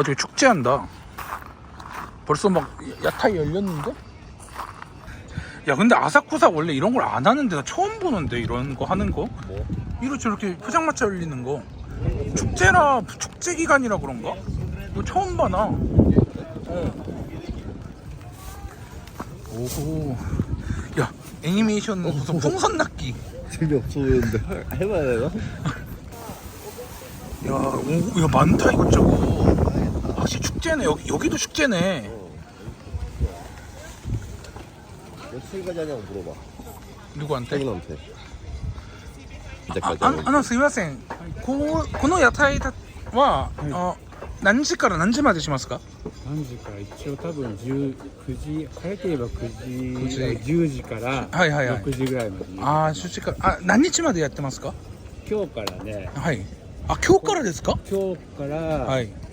어 저기 축제한다 벌써 막 야타이 열렸는데? 야 근데 아사쿠사 원래 이런 걸 안 하는데 나 처음 보는데 이런 거 하는 거? 뭐? 이거 저렇게 포장마차 열리는 거 축제라 축제 기간이라 그런가? 이거 처음 봐 나. 어. 오호. 야 애니메이션 무슨 풍선 낚기. 재미없어 보이는데 해봐야 되나? 야, 오, 야 많다 이것저것. 확실히 축제네. 여기 여기도 축제네. 며칠까지 하냐고 물어봐 누구한테? 태근한테 아, 이제까지 아, 아, 아, すみません。ここの屋台は、あ何時から何時までしますか？何時から一応多分10 9時早ければ9時9時10時からはいはいはい6時ぐらいまで、ねああ、出時からあ何日までやってますか？今日からねはい。あ今日からですか？今日から、はい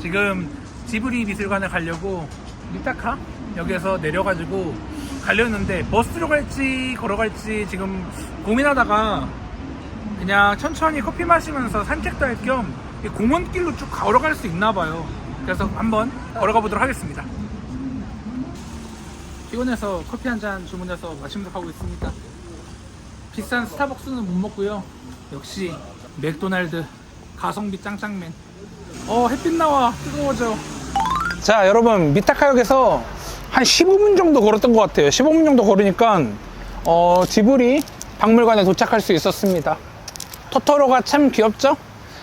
지금 지브리 미술관에 가려고 리타카? 여기에서 내려가지고 가려는데 버스로 갈지 걸어갈지 지금 고민하다가 그냥 천천히 커피 마시면서 산책도 할 겸 공원길로 쭉 걸어갈 수 있나 봐요. 그래서 한번 걸어가 보도록 하겠습니다. 피곤해서 커피 한 잔 주문해서 마시면서 가고 있습니다 비싼 스타벅스는 못 먹고요. 역시 맥도날드 가성비 짱짱맨 어 햇빛 나와. 뜨거워져. 자 여러분 미타카역에서 한 15분 정도 걸었던 것 같아요. 15분 정도 걸으니까 어, 지브리 박물관에 도착할 수 있었습니다. 토토로가 참 귀엽죠?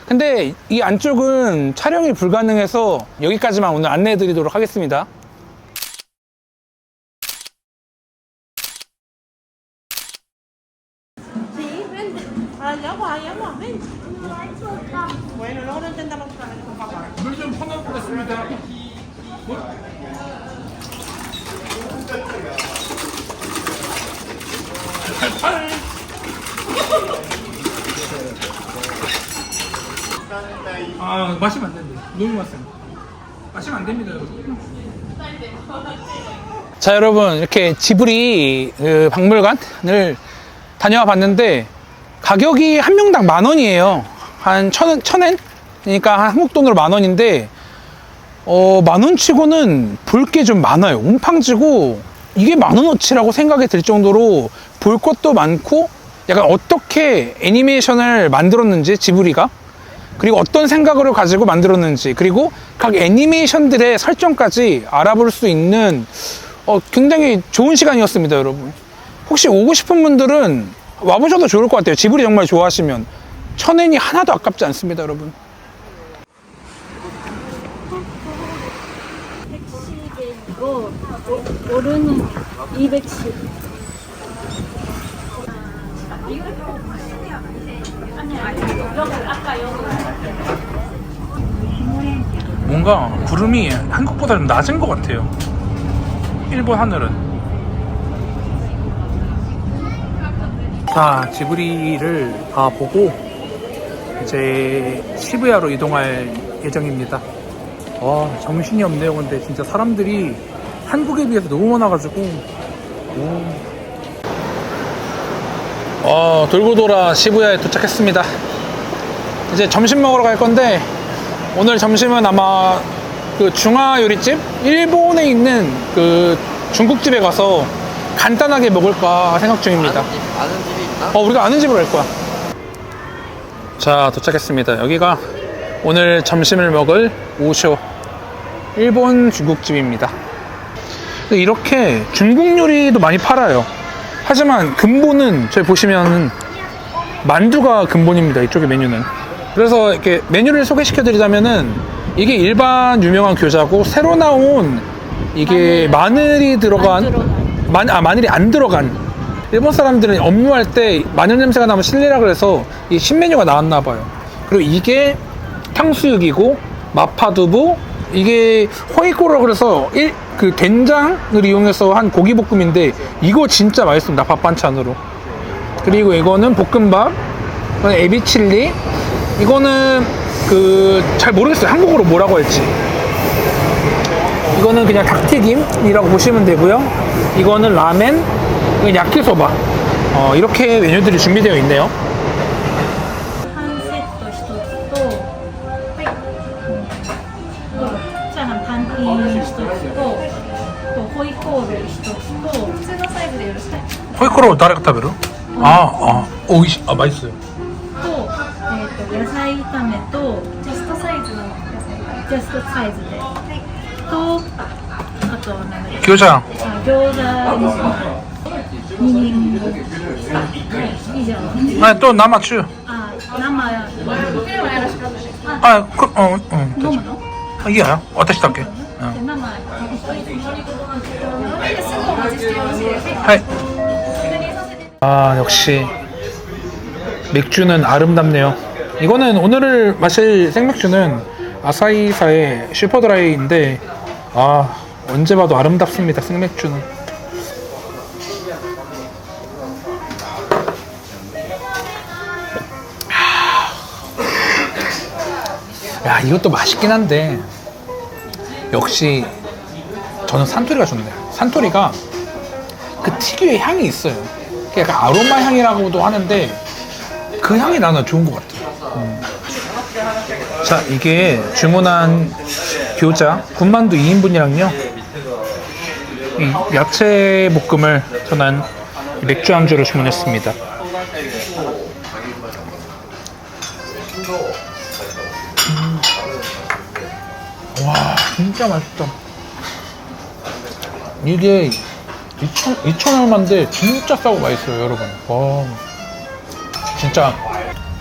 근데 이 안쪽은 촬영이 불가능해서 여기까지만 오늘 안내해 드리도록 하겠습니다 물좀 퍼내보겠습니다. 아 마시면 안 된대 너무 맛있습니다 마시면 안 됩니다 자 여러분 이렇게 지브리 그 박물관을 다녀와 봤는데 가격이 한 명당 만 원이에요. 한 천, 천엔? 그러니까 한 한국 돈으로 만 원인데 어, 만 원치고는 볼 게 좀 많아요. 옴팡지고 이게 만 원어치라고 생각이 들 정도로 볼 것도 많고 약간 어떻게 애니메이션을 만들었는지 지브리가? 그리고 어떤 생각으로 가지고 만들었는지 그리고 각 애니메이션들의 설정까지 알아볼 수 있는 어, 굉장히 좋은 시간이었습니다 여러분. 혹시 오고 싶은 분들은 와보셔도 좋을 것 같아요. 지브리 정말 좋아하시면. 천엔이 하나도 아깝지 않습니다 여러분 오르는 210. 뭔가 구름이 한국보다 좀 낮은 것 같아요. 일본 하늘은. 자, 지브리를 다 보고 이제 시부야로 이동할 예정입니다. 와, 정신이 없네요. 근데 진짜 사람들이 한국에 비해서 너무 많아가지고. 오. 어, 돌고 돌아 시부야에 도착했습니다. 이제 점심 먹으러 갈 건데 오늘 점심은 아마 그 중화 요리집 일본에 있는 그 중국집에 가서 간단하게 먹을까 생각 중입니다. 아는, 집, 아는 집이 있나? 어, 우리가 아는 집으로 갈 거야. 자, 도착했습니다. 여기가 오늘 점심을 먹을 오쇼 일본 중국집입니다. 이렇게 중국 요리도 많이 팔아요. 하지만 근본은 저희 보시면 만두가 근본입니다. 이쪽의 메뉴는. 그래서 이렇게 메뉴를 소개시켜 드리자면은 이게 일반 유명한 교자고 새로 나온 이게 마늘 이 들어간 안 들어간. 마, 아, 마늘이 안 들어간 일본 사람들은 업무할 때 마늘 냄새가 나면 실례라 그래서 이 신메뉴가 나왔나 봐요. 그리고 이게 탕수육이고 마파두부, 이게 호이코라 그래서 일, 그 된장을 이용해서 한 고기 볶음인데 이거 진짜 맛있습니다 밥 반찬으로. 그리고 이거는 볶음밥 이거는 에비칠리. 이거는 그 잘 모르겠어요. 한국어로 뭐라고 할지. 이거는 그냥 닭튀김이라고 보시면 되고요. 이거는 라멘 이건 야끼소바. 어, 이렇게 메뉴들이 준비되어 있네요 ホイコロ誰が食べる、うん、ああ美味しい甘いっすよと,、えーと、野菜炒めとジャストサイズの野菜。ジャストサイズで、はい、とあと何だっ餃子。あ餃子ににんにく以上いと生中。あ生やあこうんうん。飲むの？あいいや私だけ、うん、生はい。 아, 역시 맥주는 아름답네요. 이거는 오늘 마실 생맥주는 아사히사의 슈퍼드라이인데 아, 언제 봐도 아름답습니다. 생맥주는. 야, 이것도 맛있긴 한데 역시 저는 산토리가 좋네요. 산토리가 그 특유의 향이 있어요. 약간 아로마 향이라고도 하는데 그 향이 나는 좋은 것 같아요. 음. 자, 이게 주문한 교자 군만두 2인분이랑요. 이 야채 볶음을 저는 맥주 안주로 주문했습니다. 음. 와, 진짜 맛있다. 이게 2천, 2천 얼마인데 진짜 싸고 맛있어요, 여러분. 와. 진짜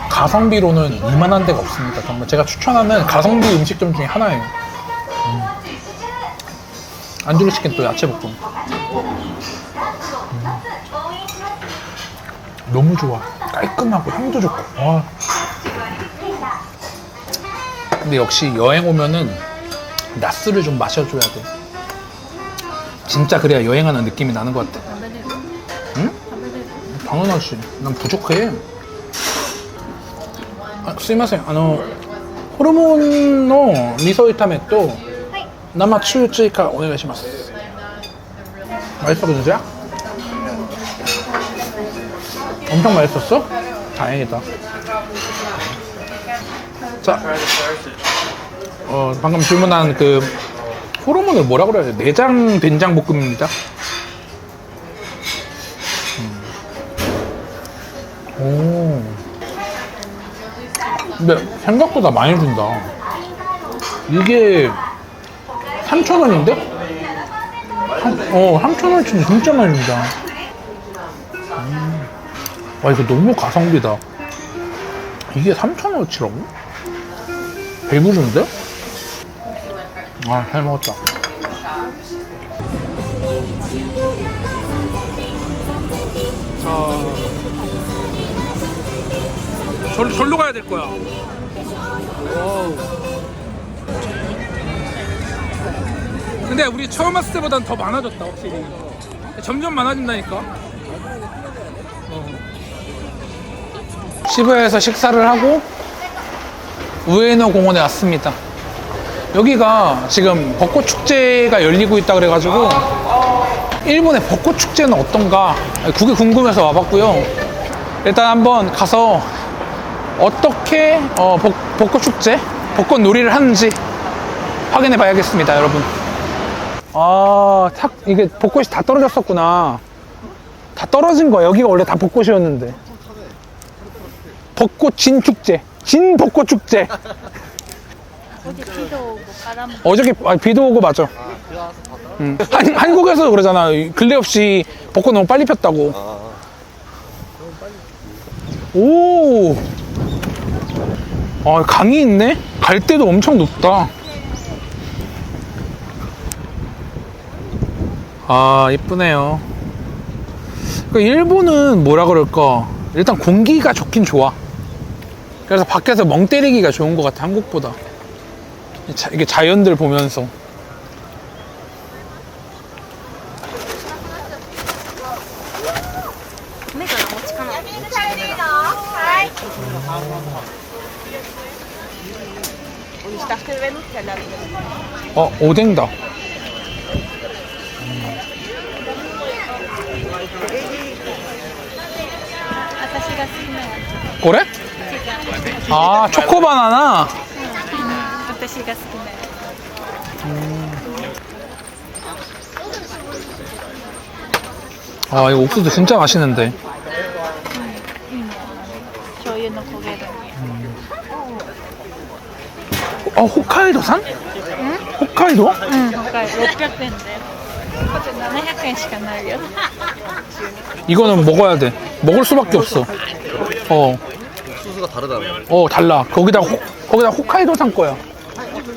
가성비로는 이만한 데가 없습니다. 정말 제가 추천하는 가성비 음식점 중에 하나예요. 음. 안주로 시킨 또 야채 볶음. 음. 너무 좋아. 깔끔하고 향도 좋고. 와. 근데 역시 여행 오면은 낮술을 좀 마셔줘야 돼. 진짜 그래야 여행하는 느낌이 나는 것 같아. 응? 당연하지. 난 부족해. 아, すいません。あの、ホルモンの味噌炒めと生中追加お願いします。 맛있어 그죠? 엄청 맛있었어? 다행이다. 자, 어, 방금 주문한 그 호르몬을 뭐라 그래야 돼? 내장 된장 볶음입니다. 음. 오. 근데 생각보다 많이 준다. 이게 3,000원인데? 어, 3,000원치 진짜 많이 준다. 음. 와, 이거 너무 가성비다. 이게 3,000원치라고? 배부른데? 아, 잘 먹었다. 절, 절로 가야 될 거야. 와우. 근데 우리 처음 왔을 때보단 더 많아졌다, 확실히. 점점 많아진다니까. 어. 시부야에서 식사를 하고 우에노 공원에 왔습니다. 여기가 지금 벚꽃 축제가 열리고 있다 그래가지고 일본의 벚꽃 축제는 어떤가 그게 궁금해서 와봤고요. 일단 한번 가서 어떻게 어, 벚, 벚꽃 축제, 벚꽃 놀이를 하는지 확인해 봐야겠습니다, 여러분. 아, 탁, 이게 벚꽃이 다 떨어졌었구나. 다 떨어진 거야. 여기가 원래 다 벚꽃이었는데. 벚꽃 진 축제. 진 벚꽃 축제. 어저께 아, 비도 오고 맞아. 음. 한, 한국에서 그러잖아. 근래 없이 벚꽃 너무 빨리 폈다고. 오. 아, 강이 있네? 갈 때도 엄청 높다. 아, 이쁘네요. 그 일본은 뭐라 그럴까? 일단 공기가 좋긴 좋아. 그래서 밖에서 멍 때리기가 좋은 것 같아, 한국보다. 자- 이게 자연들 보면서. 어, 오뎅다. 그래? 아, 초코바나나? 私が好きなやつ 아, 이거 옥수수 진짜 맛있는데. 醤油の焦げる 어, 홋카이도산? 홋카이도? うん北海道600円でこっち700円しかないよ 이거는 먹어야 돼. 먹을 수밖에 없어. 어, 수수가 다르다며. 어, 달라. 거기다, 호, 거기다 홋카이도산 거야.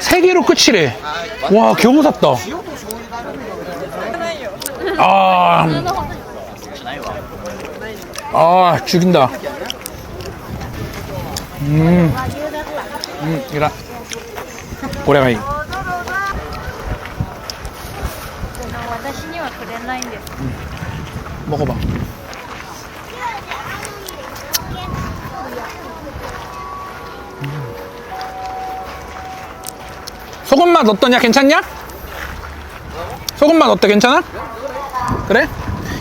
세 개로 끝이래. 와, 겨우 샀다. 아, 아, 죽인다. 음, 음, 이라. 오래가이. 私にはくれないんです 먹어봐. 소금 맛 어떠냐? 괜찮냐? 소금 맛 어때? 괜찮아? 그래? 야,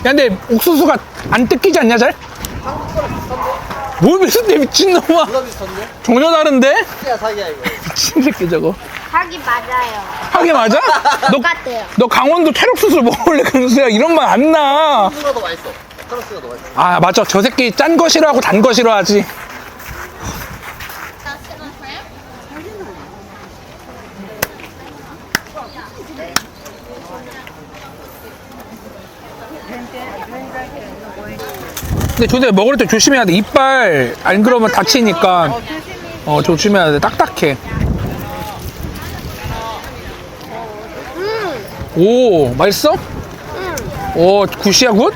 근데 옥수수가 안 뜯기지 않냐, 잘? 뭘 비슷해, 미친놈아. 누가 비슷한데? 전혀 다른데? 사기야 사기야 이거. 미친 새끼 저거. 하기 맞아요. 하게 맞아? 너, 똑같아요. 너 강원도 태력수술 먹을래, 강수야? 이런 말 안 나. 수수가 더 맛있어. 카로스가 더 맛있어. 아 맞아 저 새끼 짠거 싫어하고 단 거 싫어하지 근데 조대 먹을 때 조심해야 돼 이빨 안 그러면 다치니까 어 조심해야 돼 딱딱해 오 맛있어? 오 굿이야 굿?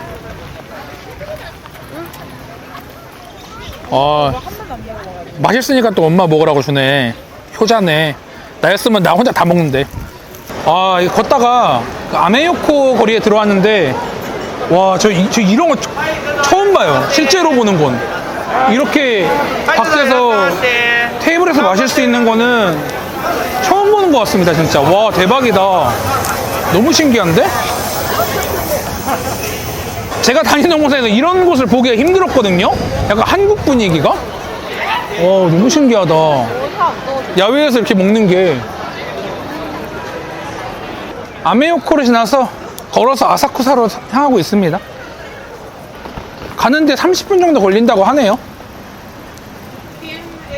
아, 맛있으니까 또 엄마 먹으라고 주네. 효자네. 나였으면 나 혼자 다 먹는데. 아, 이거 걷다가 그 아메요코 거리에 들어왔는데, 와, 저, 이- 저 이런 거 처음 봐요. 실제로 보는 건. 이렇게 밖에서 테이블에서 마실 수 있는 거는 처음 보는 것 같습니다, 진짜. 와, 대박이다. 너무 신기한데? 제가 다니는 곳에서 이런 곳을 보기가 힘들었거든요. 약간 한국 분위기가. 어, 너무 신기하다. 야외에서 이렇게 먹는 게. 아메요코를 지나서 걸어서 아사쿠사로 향하고 있습니다. 가는데 30분 정도 걸린다고 하네요.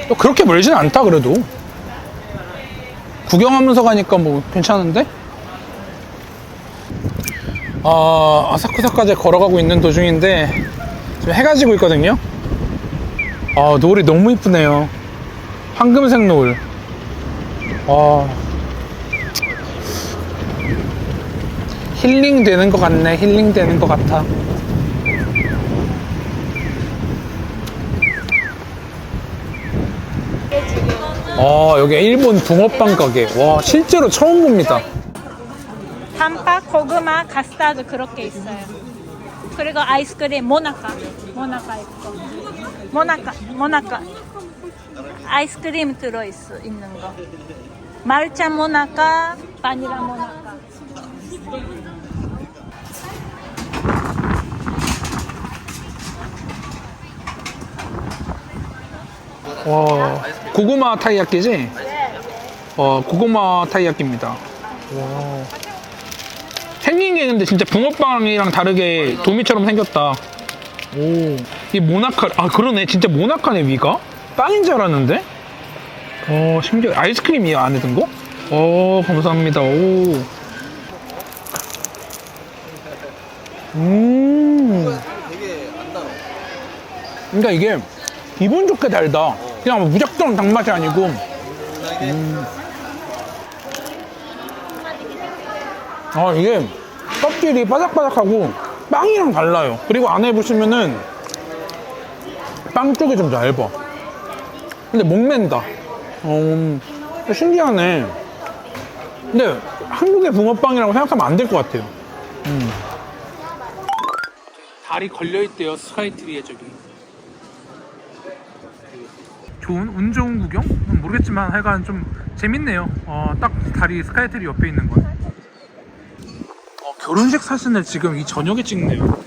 또 그렇게 멀진 않다, 그래도. 구경하면서 가니까 뭐 괜찮은데? 어, 아사쿠사까지 걸어가고 있는 도중인데 지금 해가 지고 있거든요. 아, 노을이 너무 이쁘네요. 황금색 노을. 아, 힐링 되는 것 같네. 힐링 되는 것 같아. 아, 여기 일본 붕어빵 가게. 와, 실제로 처음 봅니다. 단팥, 고구마, 카스타드 그렇게 있어요. 그리고 아이스크림 모나카, 모나카 있고, 모나카, 모나카. 아이스크림 들어 있 있는 거. 말차 모나카, 바닐라 모나카. 와, 고구마 타이야끼지? 어, 고구마 타이야끼입니다. 와. 생긴 게 근데 진짜 붕어빵이랑 다르게 도미처럼 생겼다. 오, 이 모나카, 아, 그러네. 진짜 모나카네, 위가? 빵인 줄 알았는데? 어, 신기해. 아이스크림이야, 안에 든 거? 오, 감사합니다. 오. 음. 되게 안 달아. 그러니까 이게 기분 좋게 달다. 그냥 뭐 무작정 단맛이 아니고. 이게 아, 이게 껍질이 바삭바삭하고 빵이랑 달라요. 그리고 안에 보시면은 빵 쪽이 좀 얇아. 근데 목맨다. 어, 신기하네. 근데 한국의 붕어빵이라고 생각하면 안 될 것 같아요. 음. 다리 걸려있대요, 스카이트리에 저기. 좋은, 운 좋은 구경? 음, 모르겠지만 하여간 좀 재밌네요. 어, 딱 다리 스카이트리 옆에 있는 건. 어, 결혼식 사진을 지금 이 저녁에 찍네요.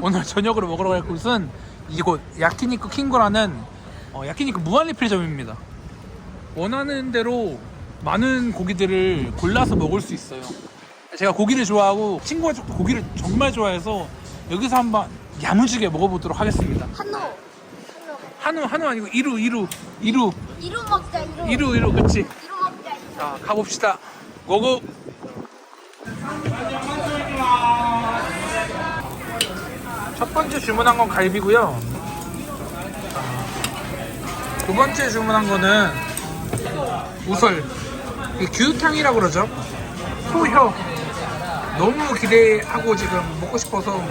오늘 저녁으로 먹으러 갈 곳은 이곳 야키니쿠 킹거라는 어, 야키니쿠 무한리필점입니다. 원하는 대로 많은 고기들을 골라서 먹을 수 있어요. 제가 고기를 좋아하고 친구가 또 고기를 정말 좋아해서 여기서 한번 야무지게 먹어보도록 하겠습니다. 한우 한우 한우 아니고 이루 이루 이루 이루 먹자 이루 이루 이루 그치? 이루 먹자 이루. 자 가봅시다. 고고. 첫 번째 주문한 건 갈비고요. 두 번째 주문한 거는 우설. 이 규탕이라고 그러죠. 소혀. 너무 기대하고 지금 먹고 싶어서.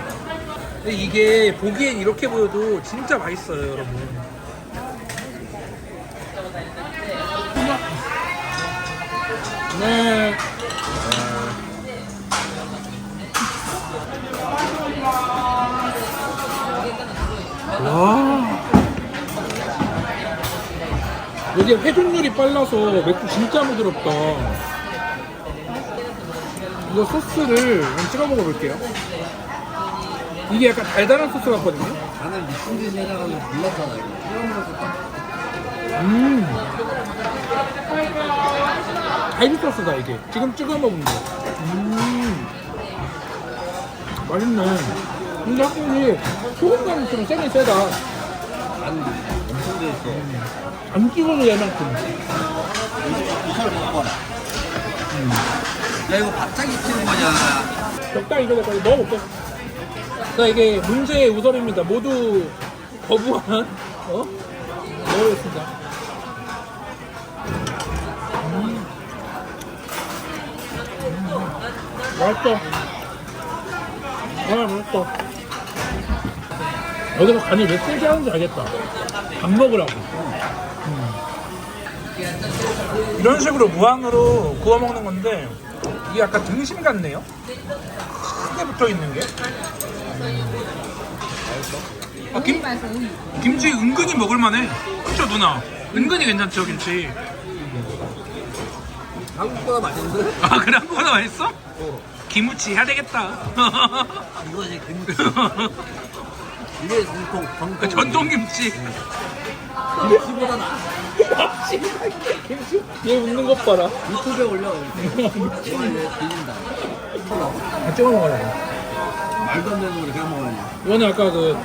근데 이게 보기엔 이렇게 보여도 진짜 맛있어요, 여러분. 네. 와. 여기 회전율이 빨라서 맥주 진짜 부드럽다. 이거 소스를 한번 찍어 먹어볼게요. 이게 약간 달달한 소스 같거든요. 나는 미친 듯이 해나가서 몰랐잖아 이거. 음. 갈비 소스다 이게. 지금 찍어 먹은 거. 음. 맛있네. 근데 확실히 소금간이 좀 세긴 세다. 안 엄청 돼 있어. 안 찍어도 될 만큼. 이걸 먹어봐. 야 이거 밥차기 튀는 거냐? 적당히 이거 까지 먹어볼게. 자, 이게 문제의 우설입니다. 모두 거부한, 어? 먹어보겠습니다. 음. 음. 맛있어. 아, 맛있어. 여기서 간이 왜 세게 하는지 알겠다. 밥 먹으라고. 음. 이런 식으로 무한으로 구워 먹는 건데, 이게 약간 등심 같네요? 크게 붙어 있는 게. 아, 김, 김치 은근히 먹을만해. 그쵸, 누나? 은근히 괜찮죠, 김치? 한국보다 맛있는데? 아, 그래? 한국보다 맛있어? 김치 해야 되겠다. 이거지 김치. 이게 전통 전통. 전통 김치. 김치보다 나. 김치? 얘 웃는 것 봐라. 유튜브에 올려. 이거 이제 비린다. 아, 찍어 먹어라. 말도 안 되는 걸 그냥 먹어야지. 이거는 아까 그,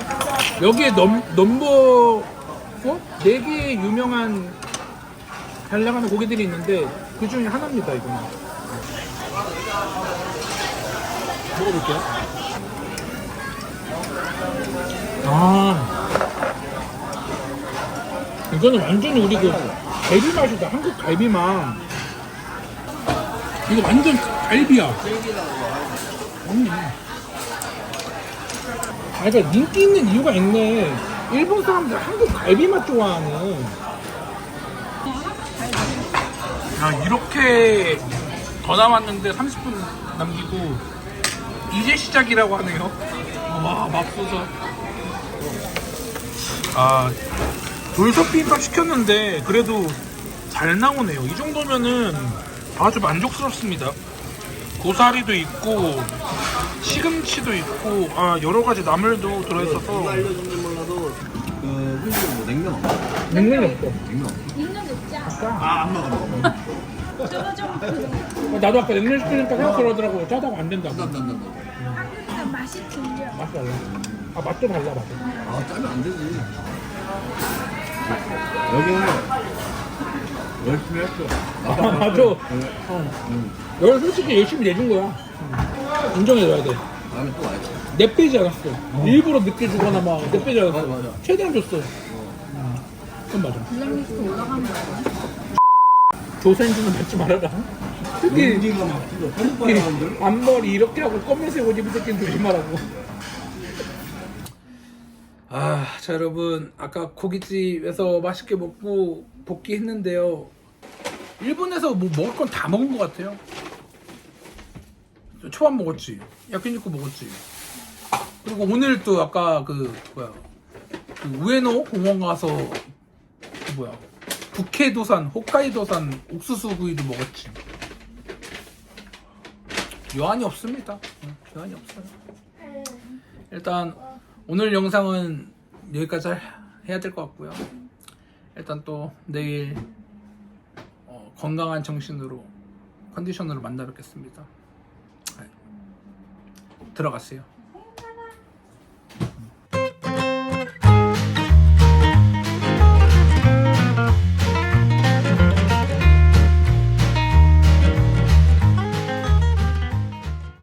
여기에 넘, 넘버 4? 4개의 유명한 잘 나가는 고기들이 있는데, 그 중에 하나입니다, 이거는. 먹어볼게요. 아. 이거는 완전히 우리 그 갈비 맛이다. 한국 갈비 맛. 이거 완전 갈비야. 음. 아, 그러니까 인기 있는 이유가 있네. 일본 사람들 한국 갈비 맛 좋아하는. 야, 이렇게 더 남았는데 30분 남기고 이제 시작이라고 하네요. 와, 맙소사. 아, 돌솥 비빔밥 시켰는데 그래도 잘 나오네요. 이 정도면은 아주 만족스럽습니다. 고사리도 있고 시금치도 있고 아 여러 가지 나물도 들어있어서 알려준지 몰라도 그뭐 냉면 없나? 냉면이 없어. 냉면 없나? 있는 아안 먹어 안 먹어. 저거 좀 그, 나도 아까 냉면 시키니까 생각하더라고 짜다고 안 된다고. 한국보다 맛이 틀려 맛 달라. 아 맛도 달라 맛. 아 짜면 안 되지. 여기는 열심히 했어. 아 맞아. 어. 널 솔직히 열심히 내준 거야. 인정해줘야 돼. 다음에 또 와야지. 내 빼지 않았어. 일부러 늦게 주거나 막내 빼지 않았어. 맞아, 맞아. 최대한 줬어. 음. 그건 맞아. 블랙리스트 올라간 거 아니야? 조선인들은 받지 말아라. 특히 연기가 막 틀려. 한국 사람들. 앞머리 이렇게 하고 검은색 옷 입은 새끼는 조심하라고. 아, 자 여러분 아까 고깃집에서 맛있게 먹고 복귀했는데요. 일본에서 뭐 먹을 건 다 먹은 것 같아요. 초밥 먹었지, 야끼니쿠 먹었지. 그리고 오늘 또 아까 그 뭐야 그 우에노 공원 가서 그 뭐야 북해도산, 홋카이도산 옥수수 구이도 먹었지. 요한이 없습니다. 응, 요한이 없어요. 일단 오늘 영상은 여기까지 할- 해야 될 것 같고요. 일단 또 내일 어, 건강한 정신으로 컨디션으로 만나 뵙겠습니다. 네. 들어갔어요.